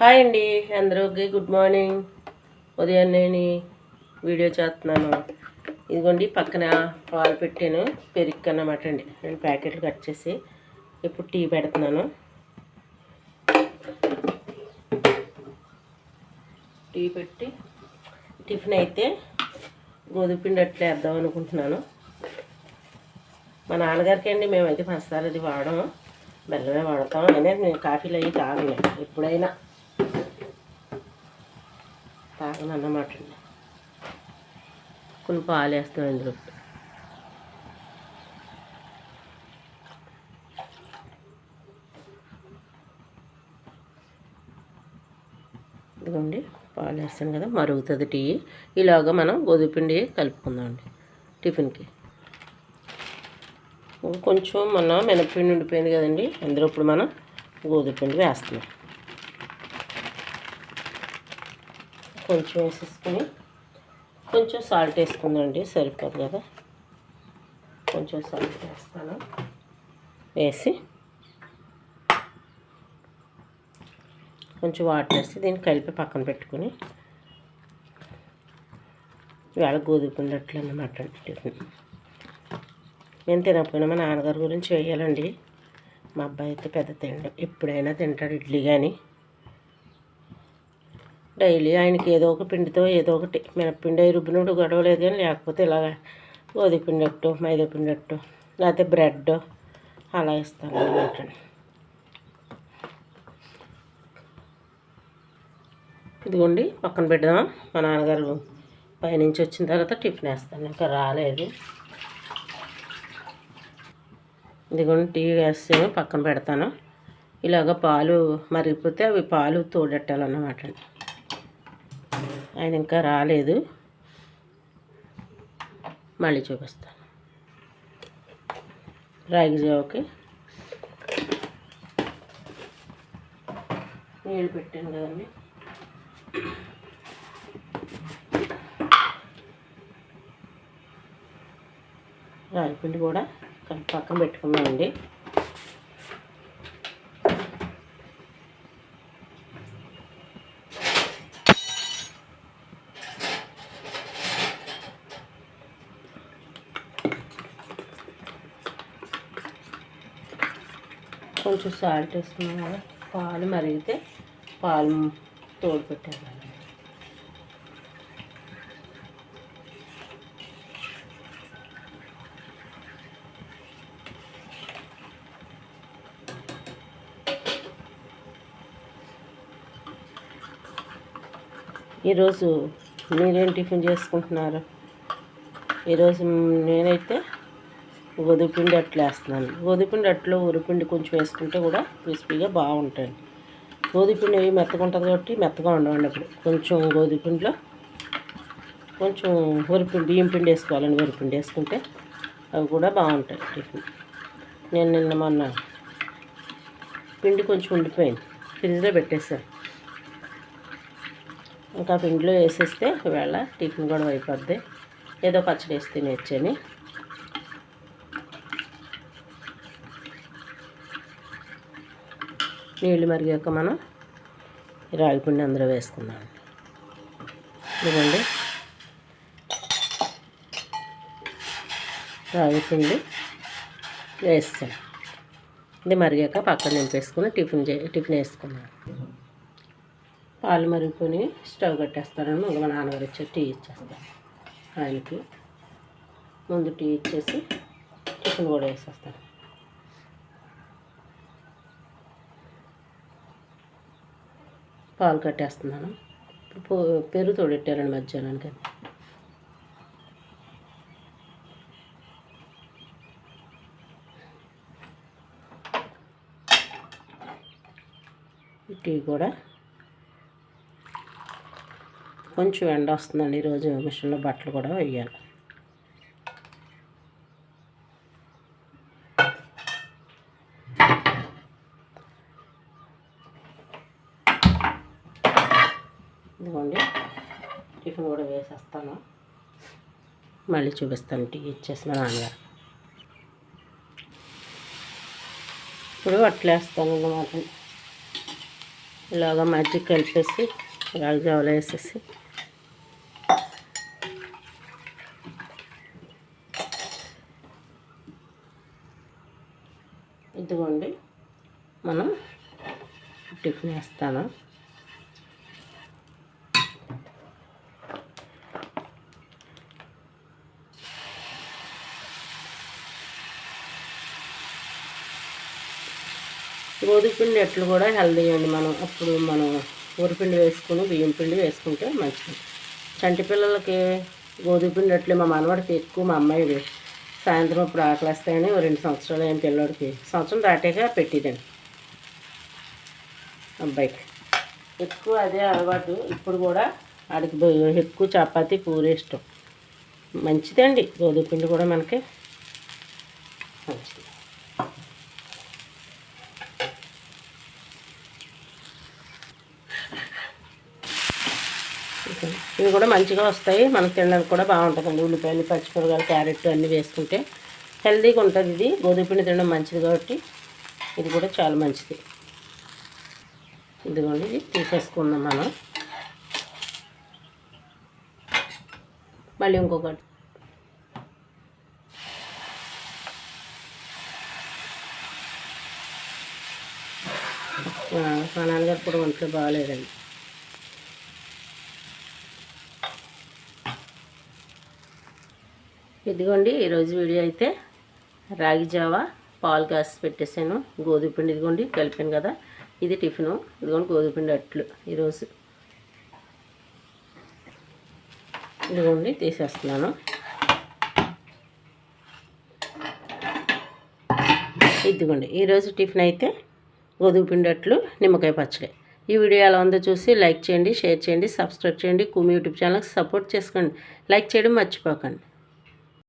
Hi అండి అందరికి good morning. ఉదయం నేను వీడియో చేస్తున్నాను. ఇదిగోండి పక్కన పాలు పెట్టాను. పెరుగు అన్నమాట అండి. రెండు ప్యాకెట్లు కట్ చేసి ఇప్పుడు టీ పెడుతున్నాను. టీ పెట్టి టిఫిన్ అయితే గోధుమ పిండి అట్లా వేద్దాం అనుకుంటున్నాను. మా నాన్నగారికి అండి మేమైతే పంచదార అది వాడము. బెల్లమే వాడతాం. అయినా నేను కాఫీలు అవి తాగలేదు ఎప్పుడైనా తాగను అన్నమాట అండి కొన్ని పాలు వేస్తాం ఇందులో. ఇదిగోండి పాలు వేస్తాను కదా మరుగుతుంది టీ. ఇలాగ మనం గోధుమ పిండి కలుపుకుందామండి టిఫిన్కి. కొంచెం మన మినపిండి ఉండిపోయింది కదండి అందులో ఇప్పుడు మనం గోధుమ పిండి వేస్తున్నాం. కొంచెం వేసేసుకుని కొంచెం సాల్ట్ వేసుకుందండి సరిపోదు కదా. కొంచెం సాల్ట్ వేస్తాను. వేసి కొంచెం వాటర్ వేసి దీన్ని కలిపి పక్కన పెట్టుకుని ఇవాళ గోధుమ అన్నమాట టిఫిన్. నేను తినకపోయినా మా నాన్నగారి గురించి వేయాలండి. మా అబ్బాయి అయితే పెద్ద తినడం ఎప్పుడైనా తింటాడు ఇడ్లీ కానీ డైలీ ఆయనకి ఏదో ఒక పిండితో ఏదో ఒకటి మినప్పిండి అవి రుబ్బినప్పుడు గొడవలేదు కానీ లేకపోతే ఇలాగ గోధుమ పిండి అట్టు మైదా పిండి అట్టు లేకపోతే బ్రెడ్ అలా ఇస్తాను అనమాట ఇదిగోండి పక్కన పెడదాం. మా నాన్నగారు పైనుంచి వచ్చిన తర్వాత టిఫిన్ వేస్తాను. ఇంకా రాలేదు. ఇదిగోండి టీ వేస్తాను పక్కన పెడతాను. ఇలాగ పాలు మరిగిపోతే అవి పాలు తోడెట్టాలన్నమాట. అండి ఆయన ఇంకా రాలేదు. మళ్ళీ చూపిస్తాను. రాగి జావకి నీళ్ళు పెట్టాను కదండి. రాగిపిండి కూడా కలిపి పక్కన పెట్టుకున్నామండి. కొంచెం సాల్ట్ వేసుకున్నాం కదా పాలు మరిగితే పాలు తోడు పెట్టాను ఈరోజు మీరేం టిఫిన్ చేసుకుంటున్నారు? ఈరోజు నేనైతే గోధుమపిండి అట్లా వేస్తున్నాను. గోధుమపిండి అట్లో ఉరిపిండి కొంచెం వేసుకుంటే కూడా క్రిస్పీగా బాగుంటాయి. గోధుమపిండి అవి మెత్తగా ఉంటుంది కాబట్టి మెత్తగా ఉండవండి అప్పుడు. కొంచెం గోధుమపిండిలో కొంచెం ఉరిపిండి బియ్యం పిండి వేసుకోవాలండి. ఉరిపిండి వేసుకుంటే అవి కూడా బాగుంటాయి టిఫిన్. నేను నిన్న మొన్న పిండి కొంచెం ఉండిపోయింది. ఫ్రిడ్జ్లో పెట్టేసాను ఇంకా పిండిలో వేసేస్తే ఒకవేళ టిఫిన్ కూడా అయిపోద్ది. ఏదో పచ్చడి వేసి తినేచ్చని నీళ్ళు మరిగాక మనం రాగి పిండి అందులో వేసుకుందాం ఇదిగోండి. రాగి పిండి వేస్తాం. ఇది మరిగాక పక్కన నింపేసుకుని టిఫిన్ చే టిఫిన్ వేసుకున్నాను పాలు మరుగుకొని స్టవ్ కట్టేస్తాను. ఇంకా మా నాన్నగారు వచ్చి టీ ఇచ్చేస్తాను ఆయనకి. ముందు టీ ఇచ్చేసి టిఫిన్ కూడా వేసేస్తాను. పాలు కట్టేస్తున్నాను. పెరుగు తోడెట్టారండి మధ్యాహ్నానికి. టీ కూడా కొంచెం ఎండ వస్తుందండి. ఈరోజు మిషన్లో బట్టలు కూడా వేయాలి. ఇదిగోండి టిఫిన్ కూడా వేసేస్తాను. మళ్ళీ చూపిస్తాను టీ ఇచ్చేసిన నాన్నగారు. ఇప్పుడు అట్లేస్తాను అన్నమాట. ఇలాగ మజ్జిగ కలిపేసి రాగి జావలో వేసేసి. ఇదిగోండి మనం టిఫిన్ వేస్తాను. గోధుమ పిండి ఎట్లు కూడా హెల్దీ అండి మనం. అప్పుడు మనం ఊరిపిండి వేసుకుని బియ్యం పిండి వేసుకుంటే మంచిది. చంటి పిల్లలకి గోధుమ పిండి మా మనవాడికి ఎక్కువ మా అమ్మాయి సాయంత్రం ఇప్పుడు ఆకలిస్తాయని వస్తాయని రెండు సంవత్సరాలు అయిన పిల్లడికి సంవత్సరం దాటాక పెట్టిదండి. అబ్బాయికి ఎక్కువ అదే అలవాటు. ఇప్పుడు కూడా ఆడికి ఎక్కువ చపాతి పూరి ఇష్టం. మంచిదండి గోధుమ పిండి కూడా మనకి. మంచిది. ఇవి కూడా మంచిగా వస్తాయి. మనం తినడానికి కూడా బాగుంటుందండి ఉల్లిపాయలు పచ్చిమిరకాయలు క్యారెట్ అన్నీ వేసుకుంటే హెల్తీగా ఉంటుంది ఇది. గోధుమ పిండి తినడం మంచిది కాబట్టి ఇది కూడా చాలా మంచిది. ఇదిగోండి ఇది తీసేసుకుందాం మనం. మళ్ళీ ఇంకొకటి. మా నాన్నగారు కూడా ఒంట్లో బాగాలేదండి. ఇదిగోండి ఈరోజు వీడియో అయితే రాగి జావా పాలు కాసి పెట్టేసాను గోధుమ పిండి ఇదిగోండి కలిపాను కదా. ఇది టిఫిను. ఇదిగోండి గోధుమ పిండి అట్లు ఈరోజు ఇదిగోండి తీసేస్తున్నాను. ఇదిగోండి ఈరోజు టిఫిన్ అయితే గోధుమ పిండి అట్లు నిమ్మకాయ పచ్చడి. ఈ వీడియో ఎలా ఉందో చూసి లైక్ చేయండి షేర్ చేయండి సబ్స్క్రైబ్ చేయండి. కుమి యూట్యూబ్ ఛానల్కి సపోర్ట్ చేసుకోండి. లైక్ చేయడం మర్చిపోకండి.